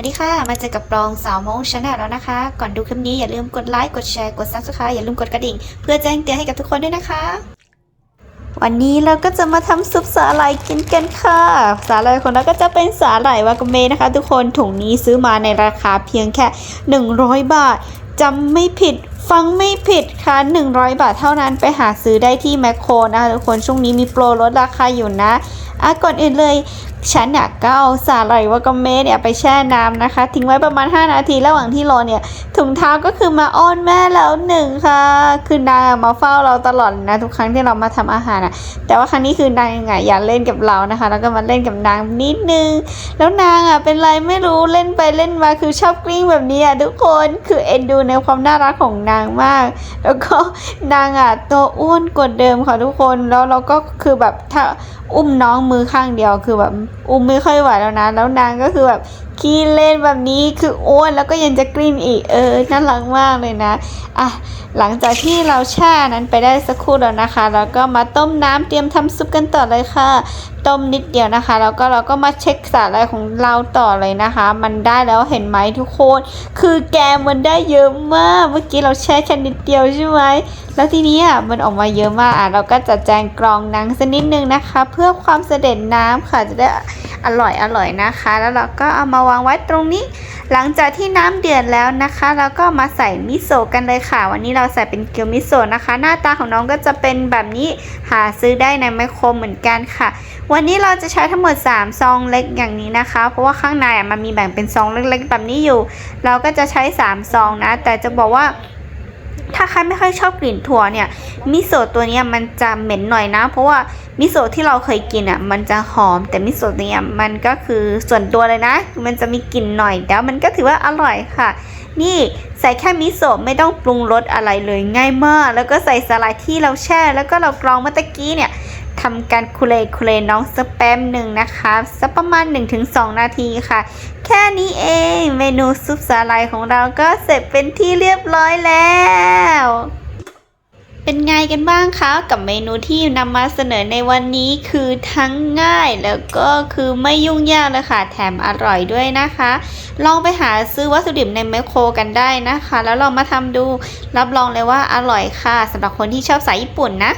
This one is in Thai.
วัสดีค่ะ มาเจอกับปลองสาวโมงชาแนลแล้วนะคะ ก่อนดูคลิปนี้อย่าลืมกดไลค์ กดแชร์ กดซับสไครต์อย่าลืมกดกระดิ่ง เพื่อแจ้งเตือนให้กับทุกคนด้วยนะคะ วันนี้เราก็จะมาทำซุปสาหร่ายกินกันค่ะ สาหร่ายของเราก็จะเป็นสาหร่ายวากาเมะนะคะ ทุกคนถุงนี้ซื้อมาในราคาเพียงแค่ 100 บาทจำไม่ผิด ฟังไม่ผิดค่ะ 100 บาทเท่านั้นไปหาซื้อได้ที่แมคโครนะคะทุกคนช่วงนี้มีโปรลดราคาอยู่นะอะก่อนอื่นเลยฉันเนี่ยก็เอาสาหร่ายวากาเมะเนี่ยไปแช่น้ำนะคะ ทิ้งไว้ประมาณ 5 นาทีระหว่างที่รอเนี่ยถุงเท้าก็คือมาอ้อนแม่แล้วหนึ่งค่ะคือนางมาเฝ้าเราตลอดนะทุกครั้งที่เรามาทำอาหารอะแต่ว่าครั้งนี้คือนางอะอยากเล่นกับเรานะคะ แล้วก็มาเล่นกับนางนิดนึง แล้วนางอะเป็นไรไม่รู้เล่นไปเล่นมาคือชอบกลิ้งแบบนี้อะทุกคนคือเอ็นดูในความน่ารักของนางมาก แล้วก็นางอะตัวอ้วนกว่าเดิมค่ะทุกคน แล้วเราก็คือแบบถ้าอุ้มน้องมือข้างเดียวคือแบบอุ้มไม่ค่อยไหวแล้วนะ แล้วนางก็คือแบบ ขี้เล่นแบบนี้คืออ้วนแล้วก็ยังจะกลิ้งอีกเออน่ารักมากเลยนะอะหลังจากที่เราแช่นั้นไปได้สักครู่แล้วนะคะ แล้วก็มาต้มน้ำเตรียมทำซุปกันต่อเลยค่ะ ต้มนิดเดียวนะคะ แล้วก็เราก็มาเช็คสาหร่ายของเราต่อเลยนะคะ มันได้แล้วเห็นไหมทุกคน คือแกมมันได้เยอะมาก เมื่อกี้เราแช่แค่นิดเดียวใช่ไหมแล้วทีนี้อะมันออกมาเยอะมากอะเราก็จะแจงกรองนังสักนิดนึงนะคะ เพื่อความเสด็จน้ำค่ะจะได้อร่อยอร่อยนะคะ แล้วเราก็เอามาวางไว้ตรงนี้ หลังจากที่น้ำเดือดแล้วนะคะเราก็มาใส่มิโซะกันเลยค่ะ วันนี้เราใส่เป็นเกี๊ยวมิโซะนะคะ หน้าตาของน้องก็จะเป็นแบบนี้หาซื้อได้ในไมโครเหมือนกันค่ะ วันนี้เราจะใช้ทั้งหมด 3 ซองเล็กอย่างนี้นะคะ เพราะว่าข้างในมันมีแบ่งเป็นซองเล็กๆแบบนี้อยู่ เราก็จะใช้ 3 ซองนะ แต่จะบอกว่า ถ้าใครไม่ค่อยชอบกลิ่นถั่วเนี่ยมิโซะตัวนี้มันจะเหม็นหน่อยนะ เพราะว่ามิโซะที่เราเคยกินอะมันจะหอม แต่มิโซะเนี่ยมันก็คือส่วนตัวเลยนะ มันจะมีกลิ่นหน่อยแล้วมันก็ถือว่าอร่อยค่ะ นี่ใส่แค่มิโซะไม่ต้องปรุงรสอะไรเลยง่ายมาก แล้วก็ใส่สาหร่ายที่เราแช่ แล้วก็เรากรองเมื่อกี้เนี่ย ทำการคุเลคุเลน้องสักแป๊บหนึ่งนะคะสักประมาณ 1-2 นาทีค่ะ แค่นี้เองเมนูซุปสาหร่ายของเราก็เสร็จเป็นที่เรียบร้อยแล้วเป็นไงกันบ้างคะกับเมนูที่นำมาเสนอในวันนี้คือทั้งง่ายแล้วก็คือไม่ยุ่งยากเลยค่ะแถมอร่อยด้วยนะคะ ลองไปหาซื้อวัตถุดิบในแมคโครกันได้นะคะ แล้วลองมาทำดูรับรองเลยว่าอร่อยค่ะสำหรับคนที่ชอบสายญี่ปุ่นนะ